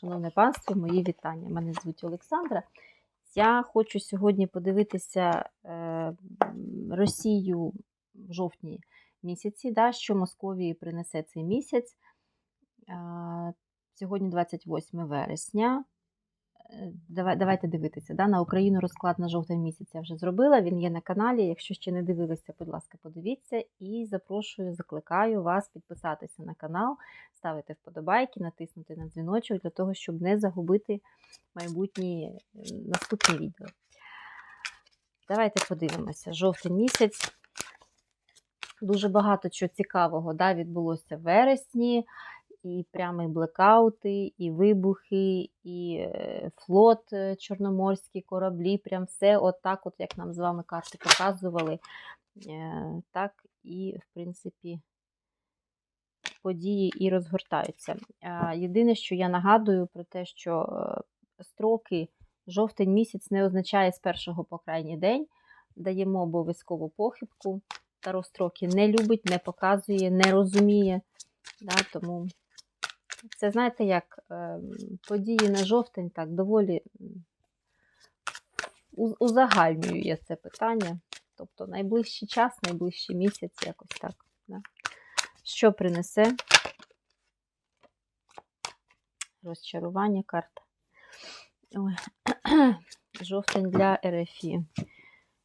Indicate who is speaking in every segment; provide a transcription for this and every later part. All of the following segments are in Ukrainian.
Speaker 1: Шановне панство, мої вітання. Мене звуть Олександра. Я хочу сьогодні подивитися е, Росію в жовтні місяці, да, що Московії принесе цей місяць. Е, Сьогодні 28 вересня. Давай, давайте дивитися. Да? На Україну розклад на жовтень місяць я вже зробила. Він є на каналі. Якщо ще не дивилися, будь ласка, подивіться. І запрошую, закликаю вас підписатися на канал, ставити вподобайки, натиснути на дзвіночок для того, щоб не загубити майбутні е, наступні відео. Давайте подивимося. Жовтень місяць. Дуже багато чого цікавого да, відбулося в вересні. І прямо блекаути, і вибухи, і е, флот е, чорноморські кораблі. Прям все отак, от, як нам з вами карти показували. Е, Так і, в принципі, події і розгортаються. Єдине, що я нагадую про те, що строки жовтень місяць не означає з першого по крайній день. Даємо обов'язково похибку. Таро строки не любить, не показує, не розуміє. Да, тому це, знаєте, як е, події на жовтень так доволі я це питання. Тобто найближчий час, найближчий місяць, якось так. Да? Що принесе розчарування карта? Ой. Жовтень для РФІ.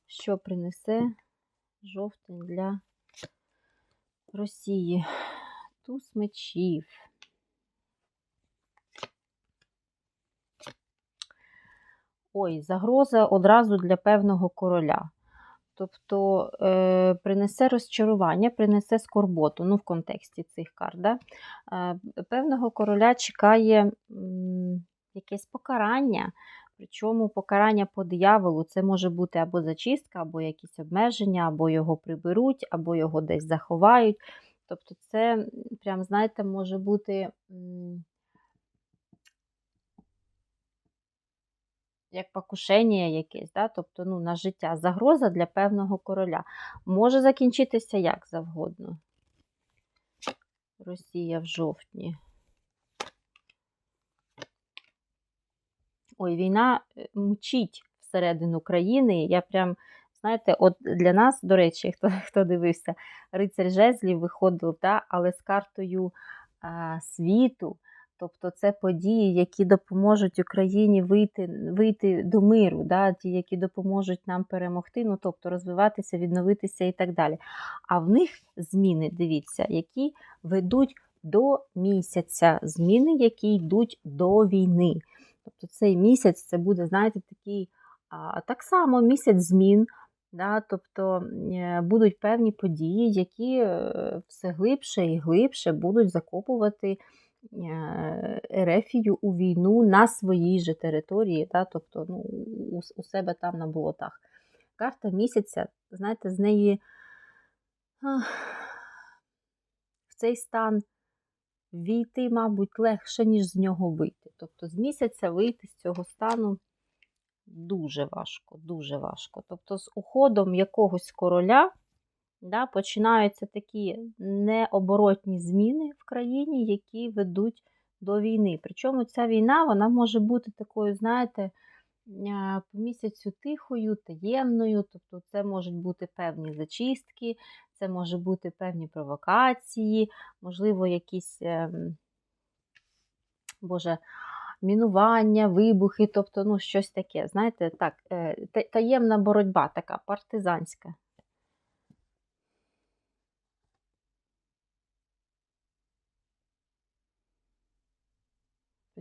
Speaker 1: Що принесе жовтень для Росії? Туз мечів. Ой, загроза одразу для певного короля. Тобто е, принесе розчарування, принесе скорботу, ну, в контексті цих карт. Да? Е, певного короля чекає м, якесь покарання, причому покарання по дияволу це може бути або зачистка, або якісь обмеження, або його приберуть, або його десь заховають. Тобто, це, прям, знаєте, може бути. м, як покушення якесь, да? тобто ну, на життя, загроза для певного короля. Може закінчитися як завгодно. Росія в жовтні. Ой, війна е, мчить всередину країни. Я прям, знаєте, от для нас, до речі, хто, хто дивився, рицарь жезлів виходив, да? але з картою а, світу. Тобто це події, які допоможуть Україні вийти вийти до миру, да, ті, які допоможуть нам перемогти, ну тобто розвиватися, відновитися і так далі. А в них зміни, дивіться, які ведуть до місяця, зміни, які йдуть до війни. Тобто цей місяць це буде, знаєте, такий а, так само місяць змін. Да, тобто е, будуть певні події, які е, все глибше і глибше будуть закопувати Ерефію у війну на своїй же території, да, тобто ну, у, у себе там на болотах. Карта місяця, знаєте, з неї в цей стан війти, мабуть, легше, ніж з нього вийти. Тобто з місяця вийти з цього стану дуже важко, дуже важко. Тобто з уходом якогось короля да, починаються такі необоротні зміни в країні, які ведуть до війни. Причому ця війна вона може бути такою, знаєте, по місяцю тихою, таємною, тобто це можуть бути певні зачистки, це може бути певні провокації, можливо, якісь, ем, боже, мінування, вибухи, тобто ну, щось таке. Знаєте, так, е, таємна боротьба така, партизанська.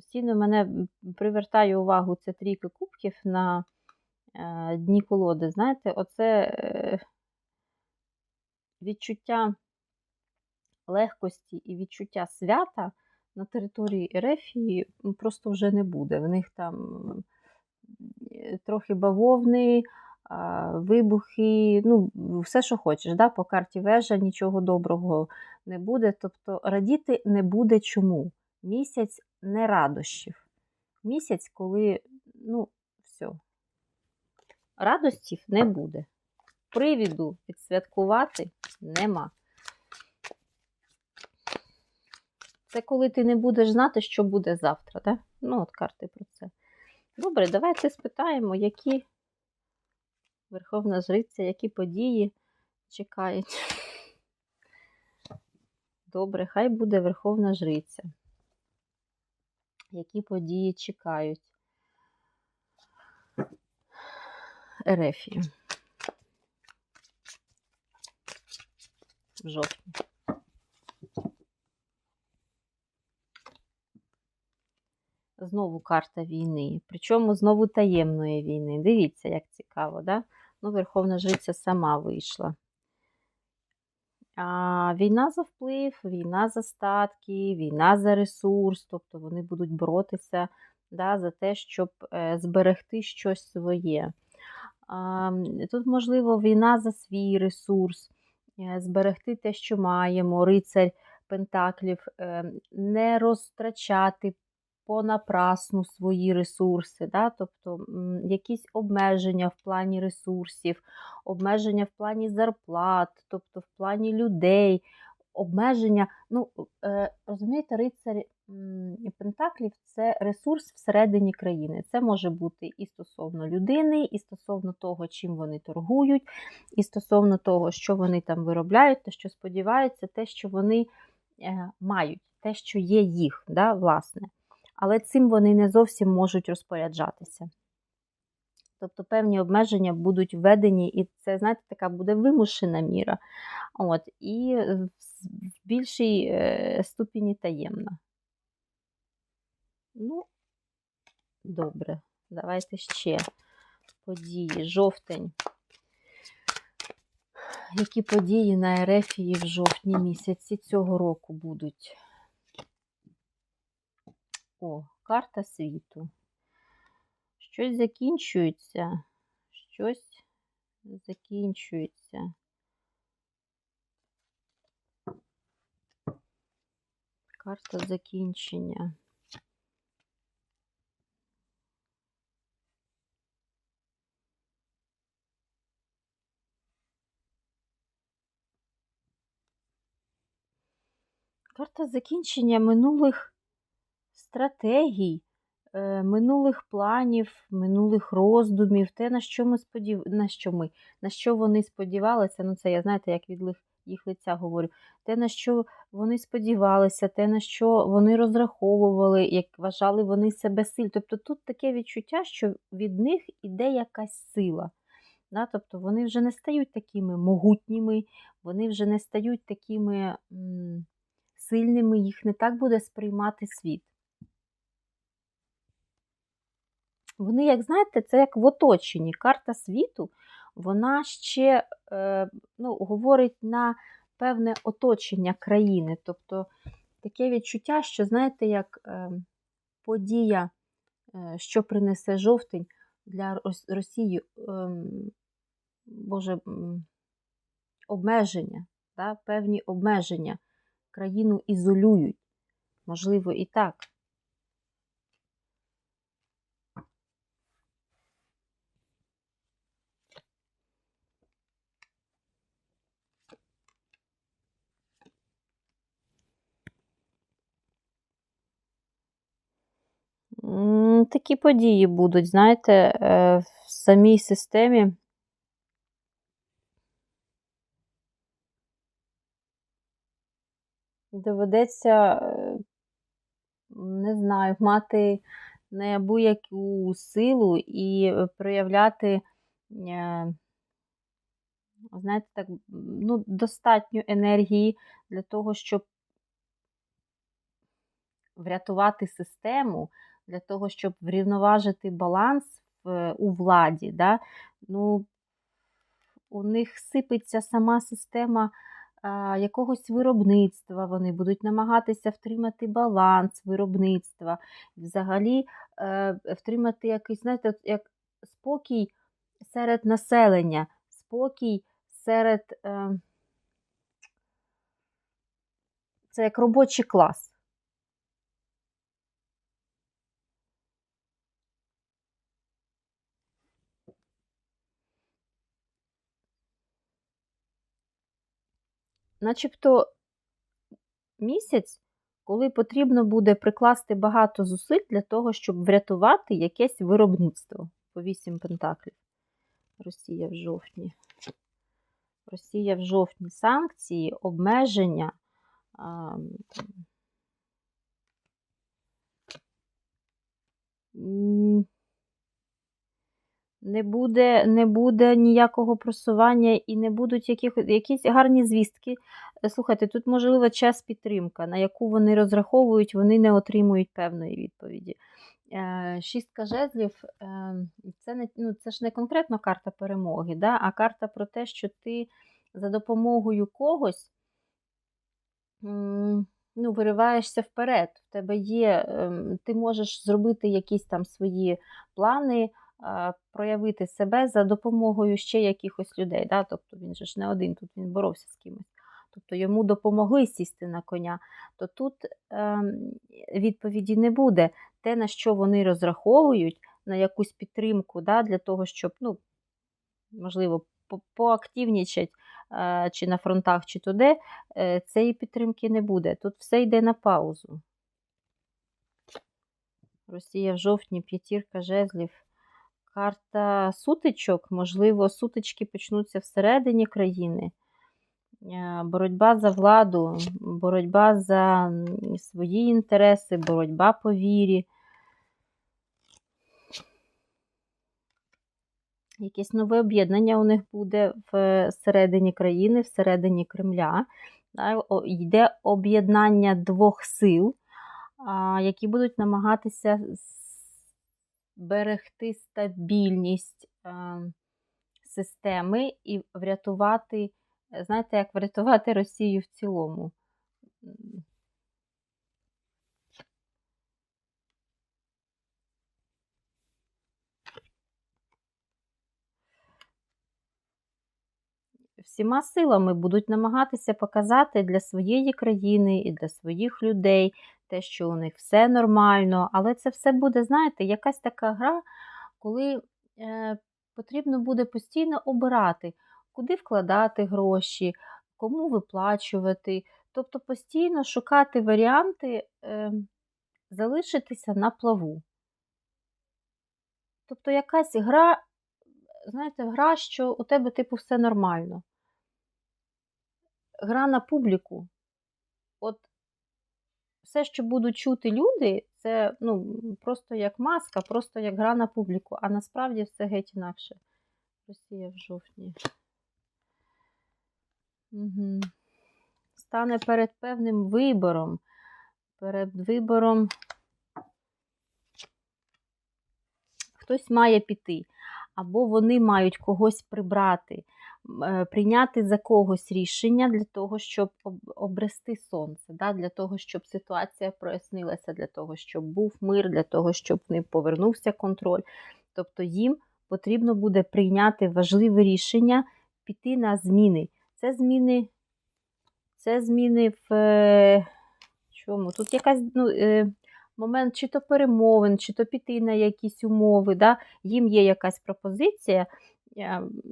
Speaker 1: Постійно мене привертає увагу це трійка кубків на е, дні колоди. Знаєте, оце е, відчуття легкості і відчуття свята на території Ерефії просто вже не буде. В них там е, трохи бавовни, вибухи, ну, все, що хочеш. Да? По карті вежа нічого доброго не буде. Тобто радіти не буде чому. Місяць не радощів. Місяць, коли, ну, все. Радостів не буде. Привіду відсвяткувати нема. Це коли ти не будеш знати, що буде завтра, так? Ну, от карти про це. Добре, давайте спитаємо, які Верховна Жриця, які події чекають. Добре, хай буде Верховна Жриця. Які події чекають Ерефію в жовтні. Знову карта війни. Причому знову таємної війни. Дивіться, як цікаво, да? Ну, Верховна Жриця сама вийшла. Війна за вплив, війна за статки, війна за ресурс, тобто вони будуть боротися да, за те, щоб е, зберегти щось своє. Тут, можливо, війна за свій ресурс, е, зберегти те, що маємо, рицарь Пентаклів, е, не розтрачати понапрасну свої ресурси, да? тобто якісь обмеження в плані ресурсів, обмеження в плані зарплат, тобто в плані людей, обмеження. Ну, е, розумієте, рицарь Пентаклів це ресурс всередині країни. Це може бути і стосовно людини, і стосовно того, чим вони торгують, і стосовно того, що вони там виробляють, те, що сподіваються, те, що вони е, мають, те, що є їх, да, власне але цим вони не зовсім можуть розпоряджатися. Тобто певні обмеження будуть введені, і це, знаєте, така буде вимушена міра. От, І в більшій е, ступені таємна. Ну, добре, давайте ще події. Жовтень. Які події на Ерефії в жовтні місяці цього року будуть? О, карта світу. Щось закінчується, щось закінчується. Карта закінчення. Карта закінчення минулих стратегій, е, минулих планів, минулих роздумів, те, на що ми сподів... на що ми, на що вони сподівалися, ну це я знаєте, як від їх лиця говорю, те, на що вони сподівалися, те, на що вони розраховували, як вважали вони себе силь. Тобто тут таке відчуття, що від них іде якась сила. Да? Тобто вони вже не стають такими могутніми, вони вже не стають такими м, сильними, їх не так буде сприймати світ. Вони, як знаєте, це як в оточенні. Карта світу, вона ще е, ну, говорить на певне оточення країни. Тобто таке відчуття, що, знаєте, як е, подія, е, що принесе жовтень для Росії, Боже, обмеження, да, певні обмеження. Країну ізолюють. Можливо, і так. Такі події будуть, знаєте, е, в самій системі. Доведеться, е, не знаю, мати неабияку силу і проявляти, е, знаєте, так, ну, достатньо енергії для того, щоб врятувати систему для того, щоб врівноважити баланс в, у владі. Да? Ну, У них сипеться сама система якогось виробництва, вони будуть намагатися втримати баланс виробництва, взагалі е, втримати якийсь, знаєте, як спокій серед населення, спокій серед. Е, це як робочий клас. Начебто місяць, коли потрібно буде прикласти багато зусиль для того, щоб врятувати якесь виробництво по 8 пентаклів. Росія в жовтні. Росія в жовтні санкції, обмеження. Не буде, не буде ніякого просування і не будуть яких, якісь гарні звістки. Е, Слухайте, тут можлива час підтримка, на яку вони розраховують, вони не отримують певної відповіді. Е, Шістка жезлів е, це, не, ну, це ж не конкретно карта перемоги, да? а карта про те, що ти за допомогою когось ну, вириваєшся вперед. В тебе є, ем, ти можеш зробити якісь там свої плани, проявити себе за допомогою ще якихось людей. Да? Тобто він же ж не один, тут він боровся з кимось. Тобто йому допомогли сісти на коня, то тут ем, відповіді не буде. Те, на що вони розраховують, на якусь підтримку, да, для того, щоб, ну, можливо, поактивнічать е, чи на фронтах, чи туди, е, цієї підтримки не буде. Тут все йде на паузу. Росія в жовтні, п'ятірка жезлів. Карта сутичок, можливо, сутички почнуться всередині країни. Е, Боротьба за владу, боротьба за свої інтереси, боротьба по вірі. Якесь нове об'єднання у них буде всередині країни, всередині Кремля. Йде об'єднання двох сил, які будуть намагатися зберегти стабільність е, системи і врятувати, знаєте, як врятувати Росію в цілому. Всіма силами будуть намагатися показати для своєї країни і для своїх людей те, що у них все нормально. Але це все буде, знаєте, якась така гра, коли е, потрібно буде постійно обирати, куди вкладати гроші, кому виплачувати. Тобто постійно шукати варіанти е, залишитися на плаву. Тобто якась гра, знаєте, гра, що у тебе, типу, все нормально. Гра на публіку. От все, що будуть чути люди, це ну, просто як маска, просто як гра на публіку, а насправді все геть інакше. Росія в жовтні. Угу. Стане перед певним вибором. Перед вибором хтось має піти, або вони мають когось прибрати, прийняти за когось рішення для того, щоб обрести сонце, да? для того, щоб ситуація прояснилася, для того, щоб був мир, для того, щоб них повернувся контроль. Тобто їм потрібно буде прийняти важливе рішення, піти на зміни. Це зміни, це зміни в е, чому? Тут якась ну, е, момент чи то перемовин, чи то піти на якісь умови. Да? Їм є якась пропозиція, е,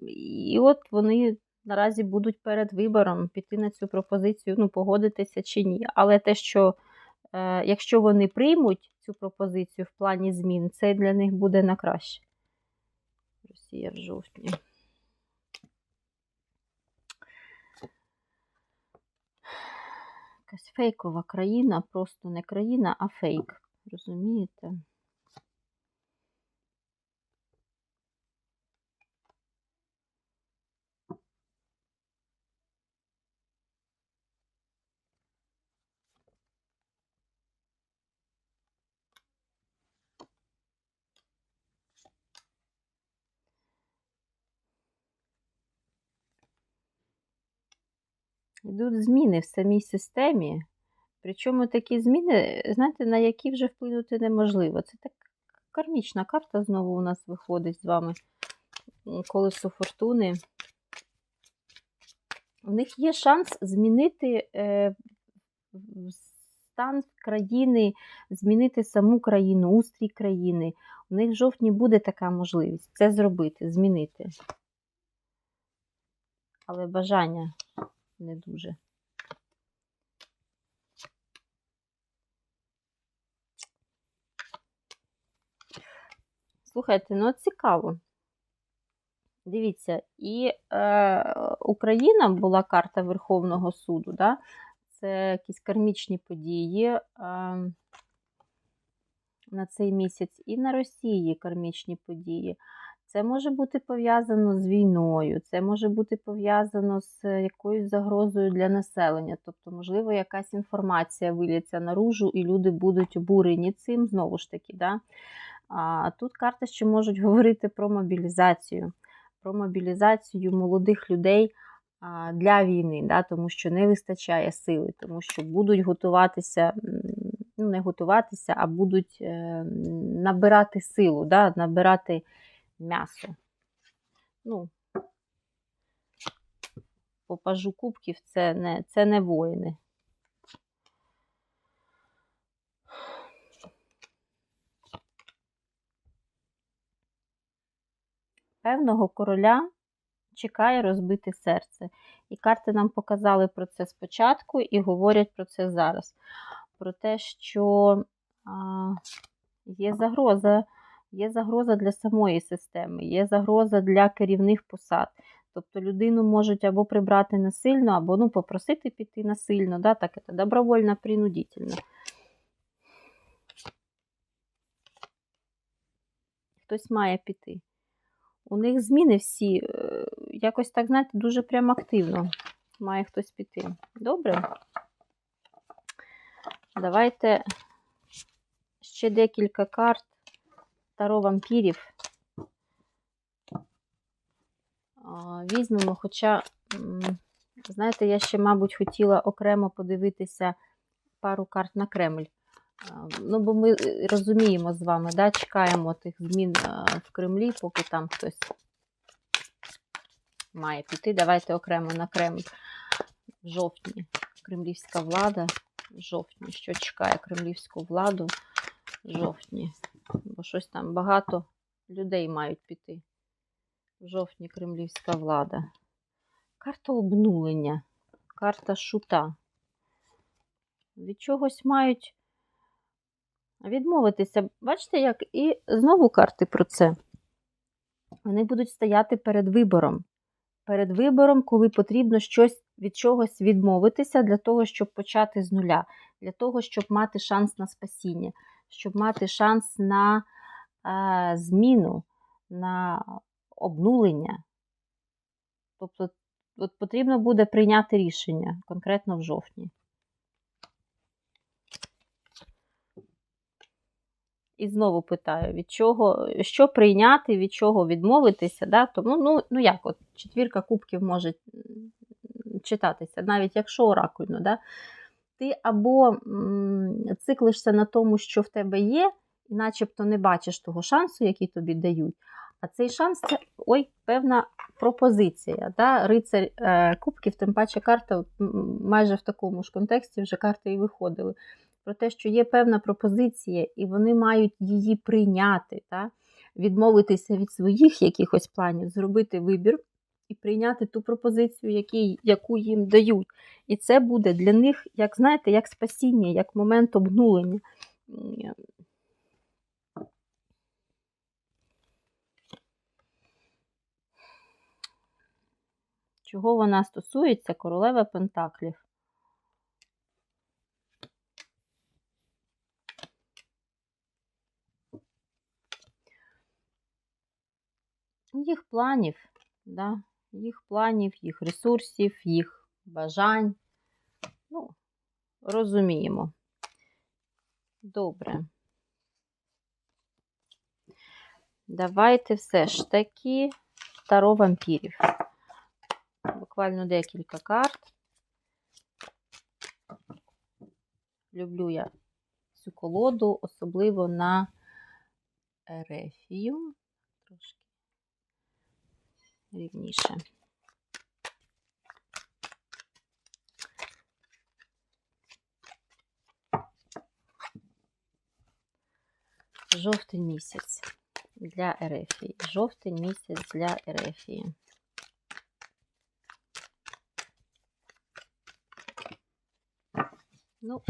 Speaker 1: і от вони наразі будуть перед вибором піти на цю пропозицію, ну, погодитися чи ні. Але те, що е, якщо вони приймуть цю пропозицію в плані змін, це для них буде на краще. Росія в жовтні. Якась фейкова країна, просто не країна, а фейк. Розумієте? Йдуть зміни в самій системі. Причому такі зміни, знаєте, на які вже вплинути неможливо. Це так кармічна карта знову у нас виходить з вами. Колесо фортуни. У них є шанс змінити е, стан країни, змінити саму країну, устрій країни. У них в жовтні буде така можливість це зробити, змінити. Але бажання не дуже. Слухайте, ну цікаво. Дивіться, і е, Україна була карта Верховного суду, да? це якісь кармічні події е, на цей місяць, і на Росії кармічні події. Це може бути пов'язано з війною, це може бути пов'язано з якоюсь загрозою для населення. Тобто, можливо, якась інформація виліться наружу, і люди будуть обурені цим, знову ж таки. Да? А тут карти ще можуть говорити про мобілізацію, про мобілізацію молодих людей для війни, да? тому що не вистачає сили, тому що будуть готуватися, ну не готуватися, а будуть е, набирати силу, да? набирати м'ясо. Ну, по пажу кубків це не, це не воїни. Певного короля чекає розбите серце. І карти нам показали про це спочатку і говорять про це зараз. Про те, що а, є загроза, є загроза для самої системи, є загроза для керівних посад. Тобто людину можуть або прибрати насильно, або ну, попросити піти насильно, да, так це добровольно, принудительно. Хтось має піти. У них зміни всі, е, якось так, знаєте, дуже прям активно має хтось піти. Добре? Давайте ще декілька карт Таро вампірів. Візьмемо, хоча, знаєте, я ще, мабуть, хотіла окремо подивитися пару карт на Кремль. Ну, бо ми е, розуміємо з вами, да, чекаємо тих змін в Кремлі, поки там хтось має піти. Давайте окремо на Кремль в жовтні. Кремлівська влада в жовтні. Що чекає кремлівську владу в жовтні? Бо щось там багато людей мають піти. В жовтні кремлівська влада. Карта обнулення, карта шута. Від чогось мають відмовитися. Бачите, як і знову карти про це. Вони будуть стояти перед вибором. Перед вибором, коли потрібно щось від чогось відмовитися для того, щоб почати з нуля, для того, щоб мати шанс на спасіння, щоб мати шанс на е, зміну, на обнулення. Тобто, от потрібно буде прийняти рішення конкретно в жовтні. І знову питаю, від чого, що прийняти, від чого відмовитися. Да? Тому, ну, ну як, от четвірка кубків може читатися, навіть якщо оракульно. Да? Ти або циклишся на тому, що в тебе є, і начебто не бачиш того шансу, який тобі дають. А цей шанс це ой, певна пропозиція. Да? Рицарь е, кубків, тим паче карта майже в такому ж контексті вже карти і виходили про те, що є певна пропозиція, і вони мають її прийняти, та? відмовитися від своїх якихось планів, зробити вибір і прийняти ту пропозицію, які, яку їм дають. І це буде для них, як знаєте, як спасіння, як момент обнулення. Чого вона стосується королева Пентаклів? їх планів, да? Їх планів, їх ресурсів, їх бажань. Ну, розуміємо. Добре. Давайте все ж таки таро вампірів. Буквально декілька карт. Люблю я цю колоду, особливо на Ерефію. Рівніше. Жовтий місяць для Ерефії. Жовтий місяць для Ерефії. Ну,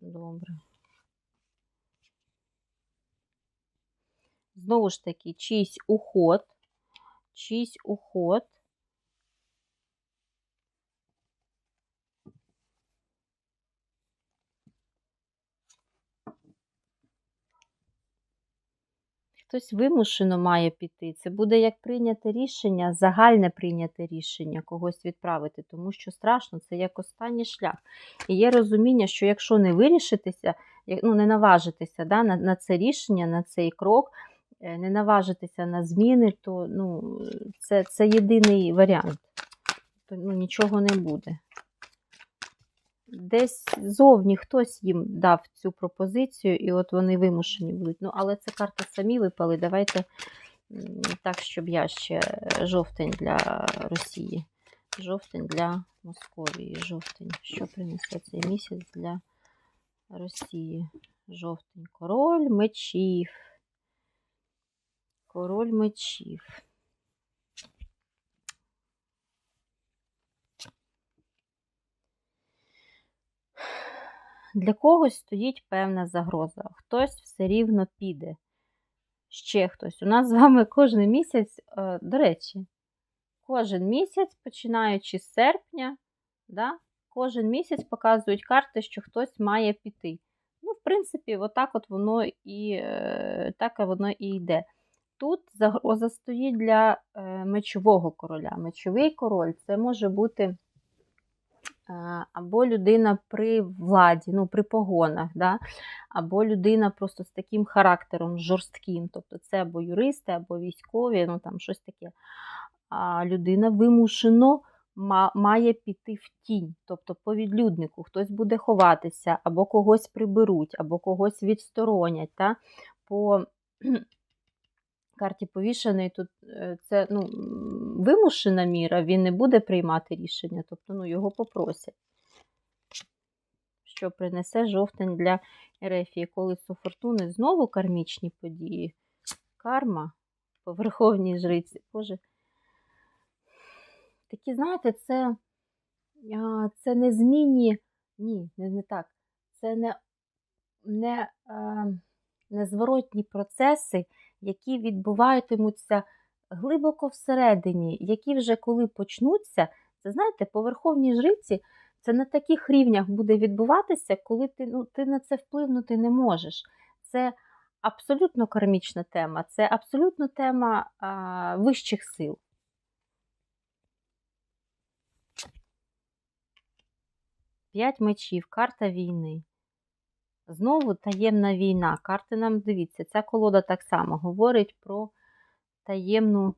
Speaker 1: добре. знову ж таки, чийсь уход, чийсь уход. Хтось вимушено має піти. Це буде як прийняте рішення, загальне прийняте рішення когось відправити, тому що страшно, це як останній шлях. І є розуміння, що якщо не вирішитися, ну, не наважитися да, на, на це рішення, на цей крок, не наважитися на зміни, то ну, це, це єдиний варіант. То, ну, нічого не буде. Десь зовні хтось їм дав цю пропозицію, і от вони вимушені будуть. Ну, але це карти самі випали. Давайте так, щоб я ще е, жовтень для Росії, жовтень для Московії, жовтень. Що принесе цей місяць для Росії? Жовтень. Король мечів. Король мечів. Для когось стоїть певна загроза. Хтось все рівно піде. Ще хтось. У нас з вами кожен місяць, е, до речі, кожен місяць, починаючи з серпня, да, кожен місяць показують карти, що хтось має піти. Ну, в принципі, отак от воно і е, так воно і йде. Тут загроза стоїть для е, мечового короля. Мечовий король це може бути е, або людина при владі, ну, при погонах, да? або людина просто з таким характером жорстким. Тобто це або юристи, або військові, ну там щось таке. А людина вимушено має піти в тінь, тобто по відлюднику. Хтось буде ховатися, або когось приберуть, або когось відсторонять. Та? По карті повішений тут е, це ну, вимушена міра, він не буде приймати рішення, тобто ну, його попросять. Що принесе жовтень для Ерефії, колесо фортуни, знову кармічні події. Карма по верховній жриці. Боже. Такі, знаєте, це, це незмінні. Ні, не, не так. Це не, не, а, незворотні процеси, які відбуватимуться глибоко всередині, які вже коли почнуться, це знаєте, по верховній жриці це на таких рівнях буде відбуватися, коли ти, ну, ти на це впливнути не можеш. Це абсолютно кармічна тема, це абсолютно тема а, вищих сил. П'ять мечів, карта війни. Знову таємна війна. Карти нам дивіться, ця колода так само говорить про таємну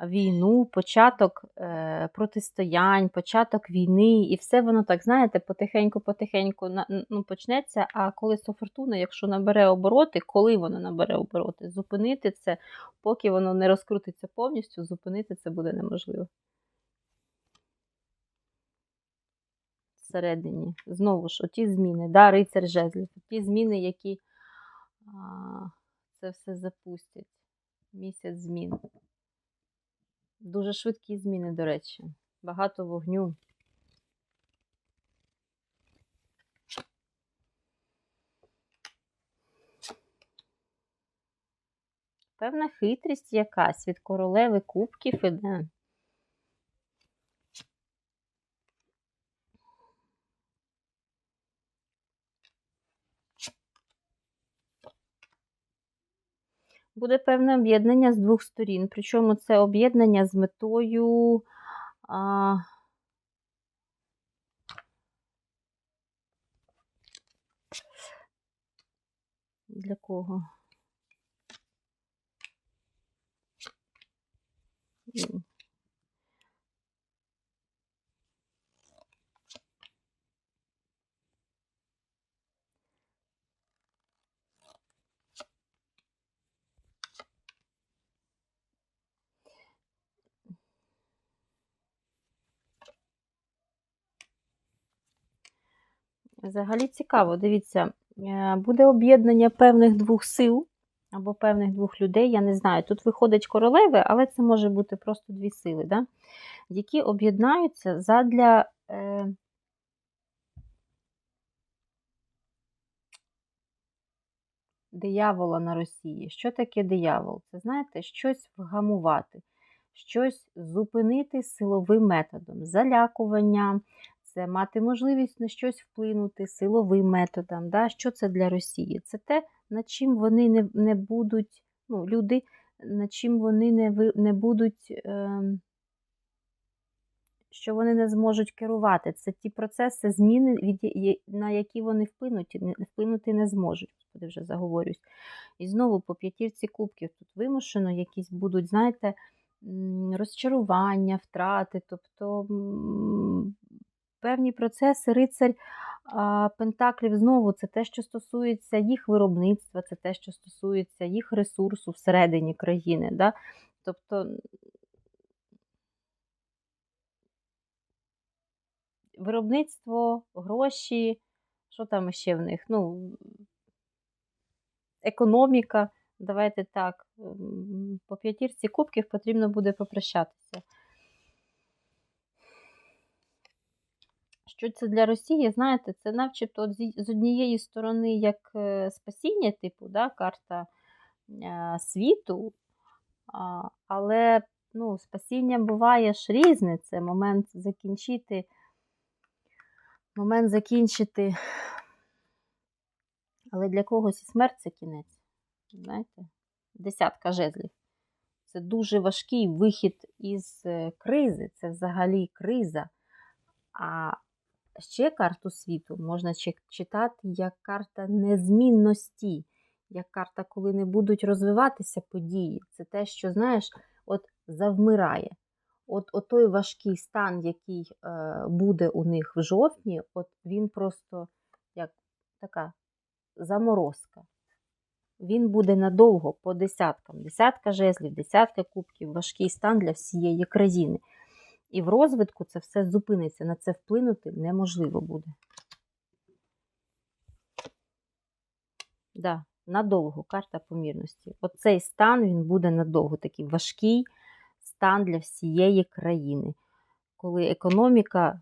Speaker 1: війну, початок е, протистоянь, початок війни, і все воно так, знаєте, потихеньку-потихеньку ну, почнеться. А колесо фортуни, якщо набере обороти, коли воно набере обороти, зупинити це, поки воно не розкрутиться повністю, зупинити це буде неможливо. Всередині. Знову ж, оті зміни, да, рицар жезлів, ті зміни, які а, це все запустять. Місяць змін. Дуже швидкі зміни, до речі. Багато вогню. Певна хитрість якась від королеви кубків іде. Буде певне об'єднання з двох сторін. Причому це об'єднання з метою. А... Для кого? Взагалі цікаво, дивіться, е, буде об'єднання певних двох сил або певних двох людей, я не знаю. Тут виходить королеви, але це може бути просто дві сили, да? які об'єднаються задля. Е... диявола на Росії. Що таке диявол? Це, знаєте, щось вгамувати, щось зупинити силовим методом, залякування, це мати можливість на щось вплинути силовим методом. Да? Що це для Росії? Це те, над чим вони не, не будуть, ну, люди, над чим вони не, не будуть. Е, що вони не зможуть керувати. Це ті процеси, зміни, від, на які вони вплинути, не- вплинути не зможуть. Господи, вже заговорюсь. І знову по п'ятірці кубків тут вимушено якісь будуть, знаєте, розчарування, втрати, тобто певні процеси, рицарь Пентаклів знову це те, що стосується їх виробництва, це те, що стосується їх ресурсу всередині країни. Да? Тобто виробництво, гроші, що там ще в них? Ну, економіка. Давайте так, по п'ятірці кубків потрібно буде попрощатися. Що це для Росії, знаєте, це начебто з однієї сторони як е, спасіння, типу, да, карта е, світу, але ну, спасіння буває ж різне. Це момент закінчити, момент закінчити. Але для когось і смерть це кінець. Знаєте? Десятка жезлів. Це дуже важкий вихід із е, кризи. Це взагалі криза. А ще карту світу можна читати як карта незмінності, як карта, коли не будуть розвиватися події. Це те, що, знаєш, от завмирає. От, от той важкий стан, який е, буде у них в жовтні, от він просто як така заморозка. Він буде надовго по десяткам. Десятка жезлів, десятка кубків, важкий стан для всієї країни. І в розвитку це все зупиниться. На це вплинути неможливо буде. Да, надовго карта помірності. Оцей стан він буде надовго, такий важкий стан для всієї країни. Коли економіка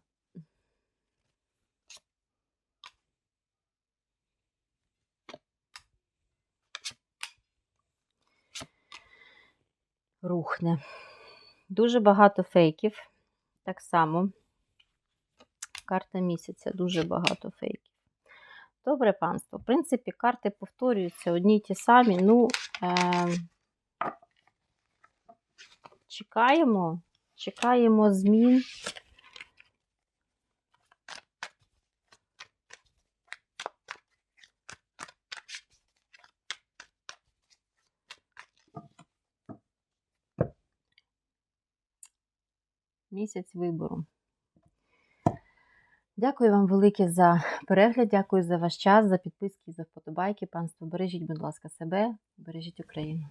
Speaker 1: рухне. Дуже багато фейків. Так само. Карта місяця, дуже багато фейків. Добре, панство. В принципі, карти повторюються одні й ті самі. Ну, е- чекаємо, чекаємо змін. Місяць вибору. Дякую вам велике за перегляд, дякую за ваш час, за підписки, за вподобайки. Панство, бережіть, будь ласка, себе, бережіть Україну.